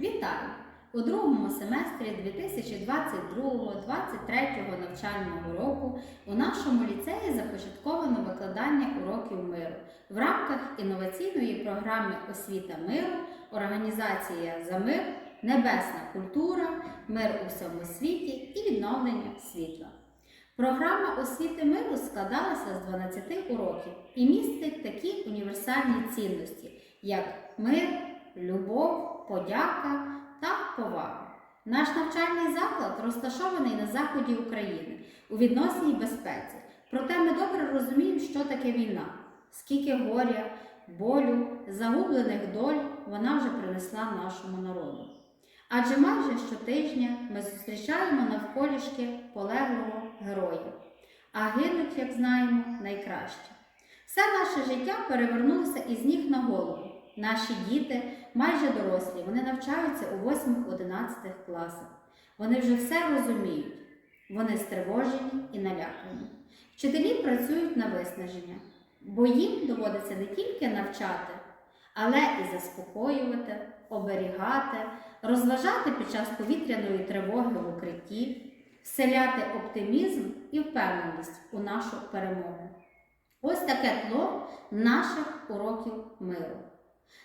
Вітаю! У другому семестрі 2022-2023 навчального року у нашому ліцеї започатковано викладання уроків миру в рамках інноваційної програми Освіта миру, Організація за мир, Небесна культура, Мир у всьому світі і відновлення світла. Програма освіти миру складалася з 12 уроків і містить такі універсальні цінності, як мир, любов, подяка та повага. Наш навчальний заклад розташований на заході України у відносній безпеці. Проте ми добре розуміємо, що таке війна, скільки горя, болю, загублених доль вона вже принесла нашому народу. Адже майже щотижня ми зустрічаємо навколішки полеглого героя, а гинуть, як знаємо, найкраще. Все наше життя перевернулося із ніг на голову. Наші діти майже дорослі, вони навчаються у 8-11 класах. Вони вже все розуміють. Вони стривожені і налякані. Вчителі працюють на виснаження, бо їм доводиться не тільки навчати, але і заспокоювати, оберігати, розважати під час повітряної тривоги в укритті, вселяти оптимізм і впевненість у нашу перемогу. Ось таке тло наших уроків миру.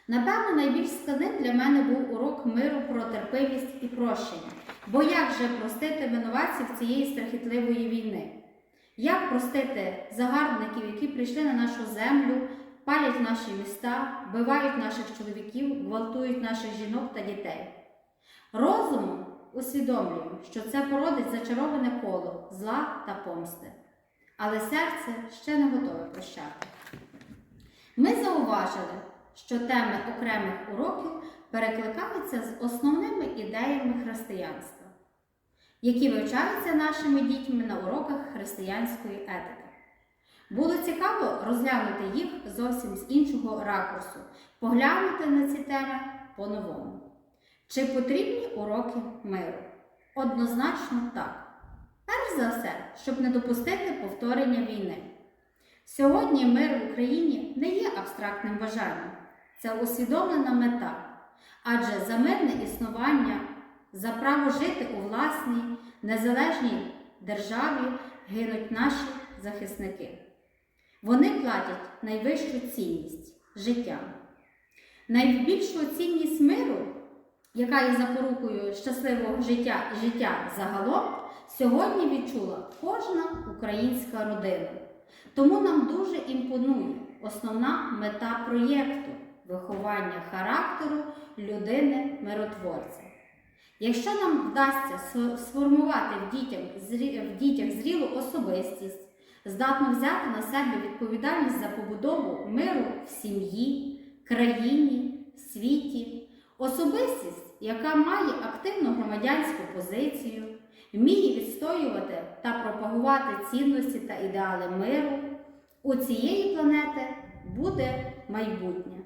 Напевно, найбільш складним для мене був урок миру про терпимість і прощення. Бо як же простити винуватців цієї страхітливої війни? Як простити загарбників, які прийшли на нашу землю, палять наші міста, вбивають наших чоловіків, гвалтують наших жінок та дітей? Розумом усвідомлюємо, що це породить зачароване коло зла та помсти. Але серце ще не готове прощати. Ми зауважили, що теми окремих уроків перекликаються з основними ідеями християнства, які вивчаються нашими дітьми на уроках християнської етики. Було цікаво розглянути їх зовсім з іншого ракурсу, поглянути на ці теми по-новому. Чи потрібні уроки миру? Однозначно так. Перш за все, щоб не допустити повторення війни. Сьогодні мир в Україні не є абстрактним бажанням, це усвідомлена мета. Адже за мирне існування, за право жити у власній, незалежній державі гинуть наші захисники. Вони платять найвищу цінність життя. Найбільшу цінність миру, яка є запорукою щасливого життя і життя загалом, сьогодні відчула кожна українська родина. Тому нам дуже імпонує основна мета проєкту виховання характеру людини-миротворця. Якщо нам вдасться сформувати в дітях, в дітях зрілу особистість, здатну взяти на себе відповідальність за побудову миру в сім'ї, країні, світі, особистість, яка має активну громадянську позицію, вміє відстоювати та пропагувати цінності та ідеали миру, у цієї планети буде майбутнє.